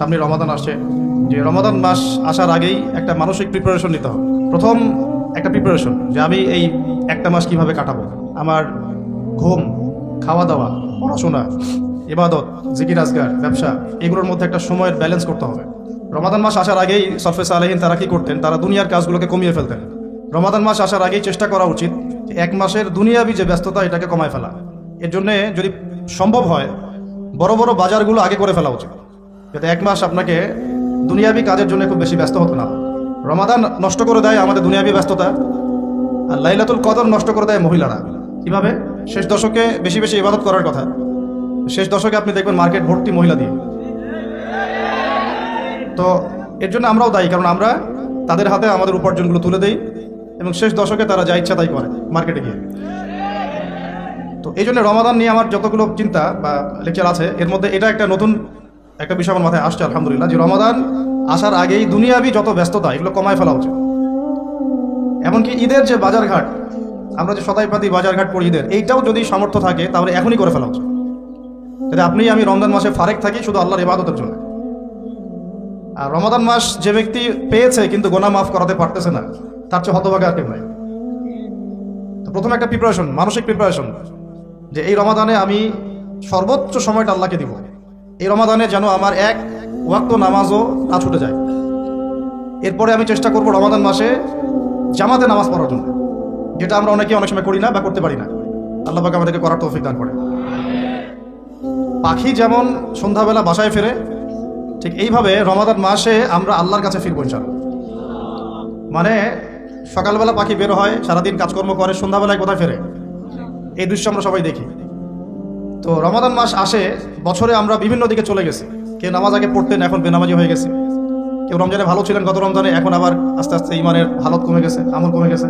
সামনে রমাদান আসছে। যে রমাদান মাস আসার আগেই একটা মানসিক প্রিপারেশন নিতে হবে। প্রথম একটা প্রিপারেশন যে আমি এই একটা মাস কীভাবে কাটাবো? আমার ঘুম খাওয়া দাওয়া পড়াশোনা, ইবাদত জিকির আজগার ব্যবসা, এগুলোর মধ্যে একটা সময়ের ব্যালেন্স করতে হবে। রমাদান মাস আসার আগেই সরফেস আলহিন তারা কি করতেন? তারা দুনিয়ার কাজগুলোকে কমিয়ে ফেলতেন। রমাদান মাস আসার আগেই চেষ্টা করা উচিত এক মাসের দুনিয়াবি যে ব্যস্ততা, এটাকে কমায় ফেলা। এর জন্যে যদি সম্ভব হয়, বড় বড় বাজারগুলো আগে করে ফেলা উচিত। যাতে এক মাস আপনাকে দুনিয়াবি কাজের জন্য খুব বেশি ব্যস্ত হতো না। রমাদান নষ্ট করে দেয় আমাদের দুনিয়াবি ব্যস্ততা, আর লাইলাতুল কদর নষ্ট করে দেয় মহিলারা। কীভাবে? শেষ দশকে বেশি বেশি ইবাদত করার কথা। শেষ দশকে আপনি দেখবেন মার্কেট ভর্তি মহিলা দিয়ে। তো এর জন্য আমরাও দায়ী, কারণ আমরা তাদের হাতে আমাদের উপার্জনগুলো তুলে দেই, এবং শেষ দশকে তারা যা ইচ্ছা তাই করে মার্কেটে গিয়ে। তো এই জন্য রমাদান নিয়ে আমার যতগুলো চিন্তা বা লেকচার আছে, এর মধ্যে এটা একটা নতুন একটা বিষয় আমার মাথায় আসছে, আলহামদুলিল্লাহ, যে রমাদান আসার আগেই দুনিয়াবি যত ব্যস্ততা, এগুলো কমায় ফেলা উচিত। এমনকি ঈদের যে বাজারঘাট, আমরা যে সদাইপাতি বাজারঘাট করি ঈদের, এইটাও যদি সামর্থ্য থাকে, তাহলে এখনই করে ফেলা উচিত। যাতে আপনি আমি রমজান মাসে ফারেক থাকি শুধু আল্লাহর ইবাদতের জন্য। আর রমাদান মাস যে ব্যক্তি পেয়েছে, কিন্তু গোনা মাফ করাতে পারতেছে না, তার চেয়ে হতভাগা আর কেউ নাই। তো প্রথমে একটা প্রিপারেশন মানসিক প্রিপারেশন যে এই রমাদানে আমি সর্বোচ্চ সময়টা আল্লাহকে দিব। এই রমাদানে যেন আমার এক ওয়াক্ত নামাজও না ছুটে যায়। এরপরে আমি চেষ্টা করব রমাদান মাসে জামাতে নামাজ পড়ার জন্য। যেটা আমরা অনেকে অনেক সময় করি না বা করতে পারি না। আল্লাহ পাক আমাদেরকে করার তৌফিক দান করে পাখি যেমন সন্ধ্যাবেলা বাসায় ফেরে, ঠিক এইভাবে রমাদান মাসে আমরা আল্লাহর কাছে ফিরবো ইনশাল্লাহ মানে সকালবেলা পাখি বের হয়, সারাদিন কাজকর্ম করে, সন্ধ্যাবেলায় কোথায় ফেরে? এই দৃশ্য আমরা সবাই দেখি। তো রমাদান মাস আসে, বছরে আমরা বিভিন্ন দিকে চলে গেছি। কেউ নামাজ আগে পড়তেন, এখন বেনামাজি হয়ে গেছে। কেউ রমজানে ভালো ছিলেন গত রমজানে, এখন আবার আস্তে আস্তে ইমানের হালত কমে গেছে, আমল কমে গেছে।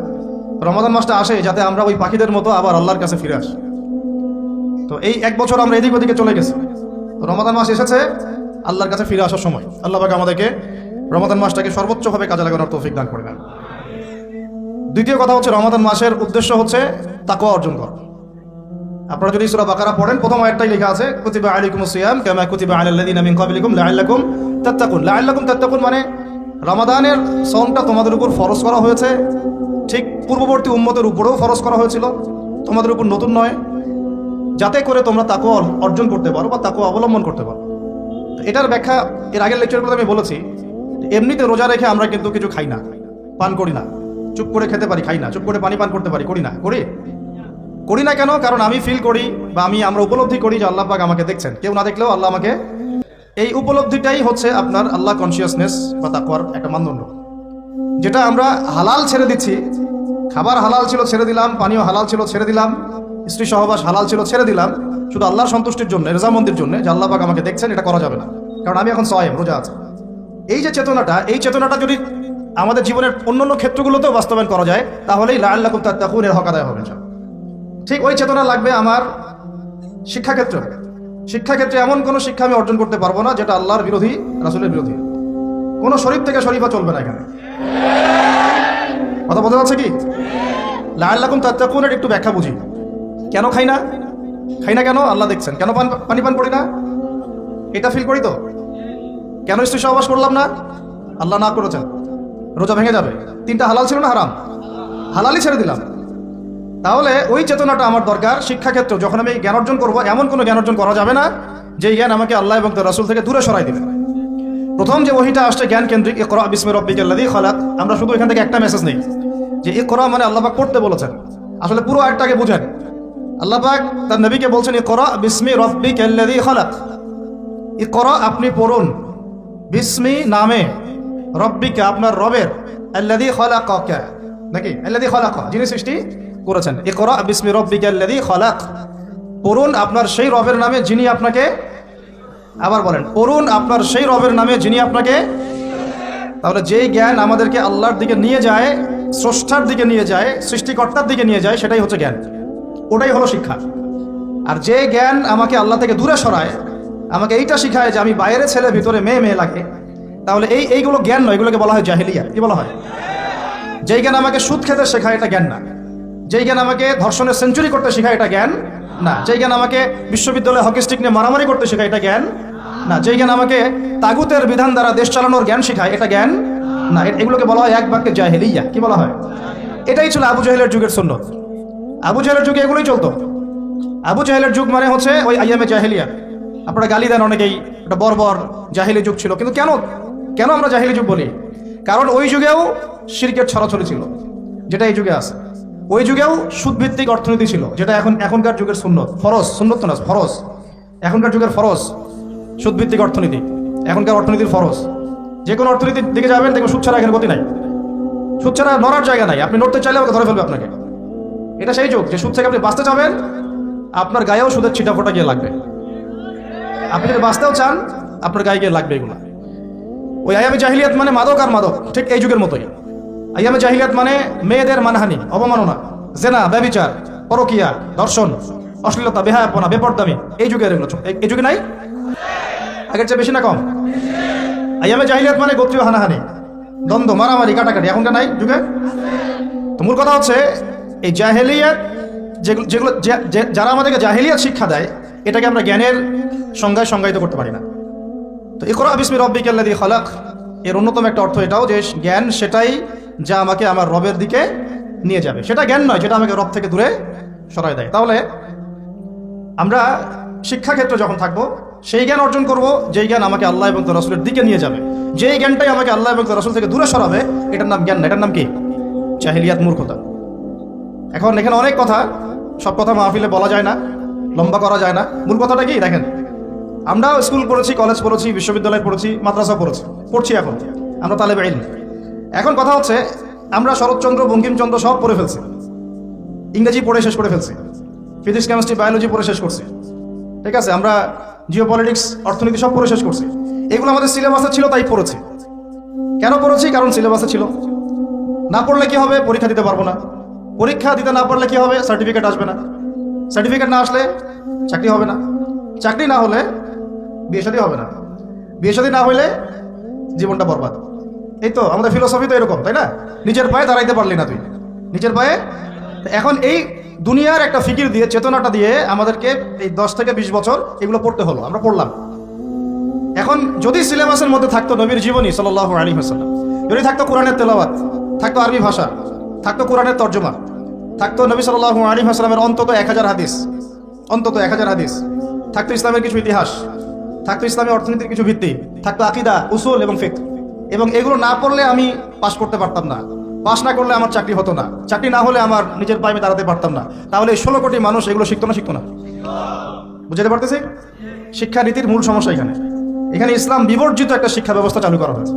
রমাদান মাসটা আসে যাতে আমরা ওই পাখিদের মতো আবার আল্লাহর কাছে ফিরে আসি। তো এই এক বছর আমরা এদিক ওদিকে চলে গেছি। রমাদান মাস এসেছে, আল্লাহর কাছে ফিরে আসার সময়। আল্লাহ পাক আমাদেরকে রমাদান মাসটাকে সর্বোচ্চভাবে কাজে লাগানোর তৌফিক দান করে দেন দ্বিতীয় কথা হচ্ছে, রমাদান মাসের উদ্দেশ্য হচ্ছে তাকওয়া অর্জন করা। আপনারা যদি সূরা বাকারা পড়েন, প্রথম আয়াতটাই লেখা আছে, কুতিবা আলাইকুম সিয়াম কামা কুতিবা আলাল লাযিনা মিন ক্বাবলিকুম লাআল্লাকুম তাত্তাকুন। লাআল্লাকুম তাত্তাকুন মানে রমাদানের সওমটা তোমাদের উপর ফরজ করা হয়েছে। ঠিক পূর্ববর্তী উম্মতের উপরেও ফরজ করা হয়েছিল। তোমাদের উপর নতুন নয়। যাতে করে তোমরা তাকওয়া অর্জন করতে পারো বা তাকওয়া অবলম্বন করতে পারো। এটার ব্যাখ্যা, এর আগের লেকচারগুলোতে আমি বলেছি, এমনিতে রোজা রেখে আমরা কিন্তু কিছু খাই না, পান করি না। চুপ করে খেতে পারি, খাই না। চুপ করে পানি পান করতে পারি, করি না, করি? করি না কেন? কারণ আমি ফিল করি বা আমি আমরা উপলব্ধি করি যে আল্লাহ পাক আমাকে দেখছেন। কেউ না দেখলেও আল্লাহ আমাকে এই উপলব্ধিটাই হচ্ছে আপনার আল্লাহ কনসিয়াসনেস বা তাকওয়ার একটা মানদণ্ড। যেটা আমরা হালাল ছেড়ে দিচ্ছি। খাবার হালাল ছিল ছেড়ে দিলাম, পানীয় হালাল ছিল ছেড়ে দিলাম, স্ত্রী সহবাস হালাল ছিল ছেড়ে দিলাম, শুধু আল্লাহর সন্তুষ্টির জন্য রেজামন্দির জন্য যে আল্লাহ পাক আমাকে দেখছেন, এটা করা যাবে না। কারণ আমি এখন সয়েম, রোজা আছে। এই যে চেতনাটা, এই চেতনাটা যদি আমাদের জীবনের অন্যান্য ক্ষেত্রগুলোতেও বাস্তবায়ন করা যায়, তাহলেই লাল্লাহ তাত্তাকুন, এর হক আদায় হবে। ঠিক ওই চেতনা লাগবে আমার শিক্ষাক্ষেত্রে। শিক্ষাক্ষেত্রে এমন কোনো শিক্ষা আমি অর্জন করতে পারব না যেটা আল্লাহর বিরোধী, রাসুলের বিরোধী। কোনো শরীফ থেকে শরীফা চলবে না এখানে। কথা বোঝা যাচ্ছে কি? লাল্লাকুম তাত্তাকুনের একটু ব্যাখ্যা বুঝি। কেন খাই না? খাই না কেন? আল্লাহ দেখছেন। কেন পান পানি পান করি না? এটা ফিল করি তো। কেন স্ত্রী সহবাস করলাম না? আল্লাহ না করেছেন। রোজা ভেঙে যাবে। তিনটা হালাল ছিল না হারাম? হালালই ছেড়ে দিলাম। তাহলে ওই চেতনাটা আমার দরকার, শিক্ষাক্ষেত্রে যখন আমি জ্ঞান অর্জন করব, এমন কোনো জ্ঞান অর্জন করা যাবে না যে জ্ঞান আমাকে আল্লাহ এবং তার রাসুল থেকে দূরে সরাই দিবে। প্রথম যে ওহিটা আসছে জ্ঞান কেন্দ্রিক এ ইকরা বিসমে রব্বিকাল্লাদি খালাক, আমরা শুধু এখান থেকে একটা মেসেজ নেই, যে এ ইকরা মানে আল্লাহবাক পড়তে বলেছেন। আসলে পুরো আয়টাকে বুঝেন। আল্লাহবাক তার নবীকে বলছেন, ইকরা বিসমি রব্বিকাল্লাদি খালাক। ইকরা আপনি পড়ুন, বিসমি নামে, রব্বিকা আপনার রবের আল্লাদি খলাকা নাকি? আল্লাদি খলাকা, যিনি সৃষ্টি করেছেন। ইকরা বিসমি রব্বিকা আল্লাদি খলাক। পড়ুন আপনার সেই রবের নামে যিনি আপনাকে আবার বলেন, পড়ুন আপনার সেই রবের নামে যিনি আপনাকে, তাহলে যেই জ্ঞান আমাদেরকে আল্লাহর দিকে নিয়ে যায়, স্রষ্টার দিকে নিয়ে যায়, সৃষ্টিকর্তার দিকে নিয়ে যায়, সেটাই হচ্ছে জ্ঞান। ওটাই হলো শিক্ষা। আর যে জ্ঞান আমাকে আল্লাহ থেকে দূরে সরায়, আমাকে এইটা শিখায় যে আমি বাইরে ছেলে, ভিতরে মেয়ে মেয়ে লাগে, তাহলে এই, এইগুলো জ্ঞান নয়, এগুলোকে বলা হয় জাহিলিয়া কি বলা হয়? যেই জ্ঞান আমাকে সুদ খেতে শেখায়, এটা জ্ঞান না। যেই জ্ঞান আমাকে ধর্ষণের সেঞ্চুরি করতে শেখায় এটা জ্ঞান? না। যেই জ্ঞান আমাকে বিশ্ববিদ্যালয়ে হকি স্টিক নিয়ে মারামারি করতে শেখায় এটা জ্ঞান? না। যে জ্ঞান আমাকে তাগুতের বিধান দ্বারা দেশ চালানোর জ্ঞান শেখায় এটা জ্ঞান? না। এগুলোকে বলা হয় এক বাক্যে জাহেলিয়া। কি বলা হয়? এটাই ছিল আবু জাহেলের যুগের সুন্নত। আবু জাহেলের যুগে এগুলোই চলতো। আবু জাহেলের যুগ মানে হচ্ছে ওই আইয়ামে জাহেলিয়া। আপনারা গালি দেন অনেকেই। একটা বর্বর জাহিলি যুগ ছিল। কিন্তু কেন কেন আমরা জাহিলি যুগ বলি? কারণ ওই যুগেও সিরকেট ছড়াছড়ি ছিল। যেটা এই যুগে আছে। ওই যুগেও সুদভিত্তিক অর্থনীতি ছিল, যেটা এখন, এখনকার যুগের সুন্নত। ফরজ, সুন্নত না, ফরজ। এখনকার যুগের ফরজ, সুদভিত্তিক অর্থনীতি। এখনকার অর্থনীতির ফরজ। যে কোনো অর্থনীতির দিকে যাবেন, দেখবেন সুদ ছাড়া এখানে গতি নাই। সুদ ছাড়া নড়ার জায়গা নাই। আপনি নড়তে চাইলে আমাকে ধরে ফেলবে আপনাকে। এটা সেই যুগ, যে সুদ থেকে আপনি বাঁচতে চাবেন আপনার গায়েও সুদের ছিটা ফোটা গিয়ে লাগবে। আপনি যদি বাঁচতেও চান, আপনার গায়ে গিয়ে লাগবে এগুলো। ওই আয়ামে জাহিলিয়াত মানে মাদক আর মাদক, ঠিক এই যুগের মতোই। আয়ামে জাহিলিয়াত মানে মেয়েদের মানহানি, অবমাননা, জেনা, ব্যবিচার, পরকিয়া, দর্শন, অশ্লীলতা, বেহায়াপনা, বেপরদামি, এই যুগে এই- যুগে নাই? আগের চেয়ে বেশি না কম? আয়ামে জাহিলিয়াত মানে গোত্রীয় হানাহানি, দ্বন্দ্ব, মারামারি, কাটাকাটি, এখনকার নাই যুগে? তো মূল কথা হচ্ছে, এই জাহেলিয়াত যেগুলো যারা আমাদেরকে জাহেলিয়াত শিক্ষা দেয়, এটাকে আমরা জ্ঞানের সংজ্ঞায় সংজ্ঞায়িত করতে পারি না। তো ইকরা বিসমি রব্বিকাল্লাযী খালাক, এর অন্যতম একটা অর্থ এটাও যে জ্ঞান সেটাই যা আমাকে আমার রবের দিকে নিয়ে যাবে। সেটা জ্ঞান নয় যেটা আমাকে রব থেকে দূরে সরাই দেয়। তাহলে আমরা শিক্ষাক্ষেত্রে যখন থাকব, সেই জ্ঞান অর্জন করব, যেই জ্ঞান আমাকে আল্লাহ এবং তোর রসুলের দিকে নিয়ে যাবে। যেই জ্ঞানটাই আমাকে আল্লাহ এবং তোর রসুল থেকে দূরে সরাবে, এটার নাম জ্ঞান না, এটার নাম কি? চাহিলিয়াত মূর্খতা। এখন এখানে অনেক কথা, সব কথা মাহফিলে বলা যায় না, লম্বা করা যায় না। মূল কথাটা কি? দেখেন, আমরাও স্কুল পড়েছি, কলেজ পড়েছি, বিশ্ববিদ্যালয় পড়েছি, মাদ্রাসা পড়েছি, পড়ছি এখন। আমরা তালেব এখন কথা হচ্ছে, আমরা শরৎচন্দ্র, বঙ্কিমচন্দ্র সব পড়ে ফেলছি। ইংরেজি পড়ে শেষ করে ফেলছি। ফিজিক্স, কেমিস্ট্রি, বায়োলজি পড়ে শেষ করছি। ঠিক আছে, আমরা জিও পলিটিক্স অর্থনীতি সব পড়ে শেষ করছি। এগুলো আমাদের সিলেবাসে ছিল, তাই পড়েছি। কেন পড়েছি? কারণ সিলেবাসে ছিল। না পড়লে কি হবে? পরীক্ষা দিতে পারব না। পরীক্ষা দিতে না পারলে কি হবে? সার্টিফিকেট আসবে না। সার্টিফিকেট না আসলে চাকরি হবে না। চাকরি না হলে বিয়ে হবে না। বিয়ে না হলে জীবনটা বরবাদ। এই তো, আমাদের ফিলোসফি তো এরকম, তাই না? নিজের পায়ে দাঁড়াইতে পারলি না তুই। নিজের পায়ে? এখন এই দুনিয়ার একটা ফিকির দিয়ে, চেতনাটা দিয়ে আমাদেরকে এই দশ থেকে বিশ বছর এগুলো পড়তে হলো, আমরা পড়লাম। এখন যদি সিলেবাসের মধ্যে থাকতো নবীর জীবনী সাল্লাহ আলী হাসাল্লাম যদি থাকতো কোরআনের তেলাওয়াত, থাকতো আরবি ভাষা, থাকতো কোরআনের তর্জমা, থাকতো নবী সাল্লাহ আলী হাসলামের অন্তত এক হাজার হাদিস, অন্তত এক হাজার হাদিস, থাকতো ইসলামের কিছু ইতিহাস, থাকতো ইসলামী অর্থনীতির কিছু ভিত্তি, থাকতো আকিদা, উসুল এবং ফিক এবং এগুলো না পড়লে আমি পাশ করতে পারতাম না। পাশ না করলে আমার চাকরি হতো না। চাকরি না হলে আমার নিজের পায়ে দাঁড়াতে পারতাম না। তাহলে ষোলো কোটি মানুষ এগুলো শিখতো না শিখতো না? বুঝতে পারতেছি? শিক্ষানীতির মূল সমস্যা এখানে। এখানে ইসলাম বিবর্জিত একটা শিক্ষা ব্যবস্থা চালু করা হয়েছে।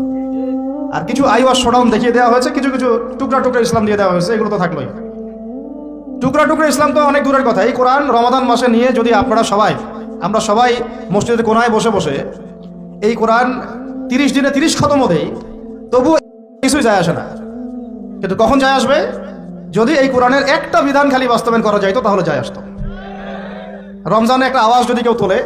আর কিছু আইওয়া শোডাউন দেখিয়ে দেওয়া হয়েছে, কিছু কিছু টুকরা টুকরা ইসলাম দিয়ে দেওয়া হয়েছে, এগুলো তো থাকলোই। টুকরা টুকরা ইসলাম তো অনেক দূরের কথা। এই কোরআন রমাদান মাসে নিয়ে যদি আপনারা সবাই, আমরা সবাই মসজিদের কোনায় বসে বসে এই কোরআন তিরিশ দিনে তিরিশ খতম দেই তবুও কিছুই যায় আসে না। কিন্তু কখন যায় আসবে? যদি এই কোরআনের একটা বিধান খালি বাস্তবায়ন করা যাইতো তাহলে যায় আসতো। রমজানে একটা আওয়াজ যদি কেউ তোলে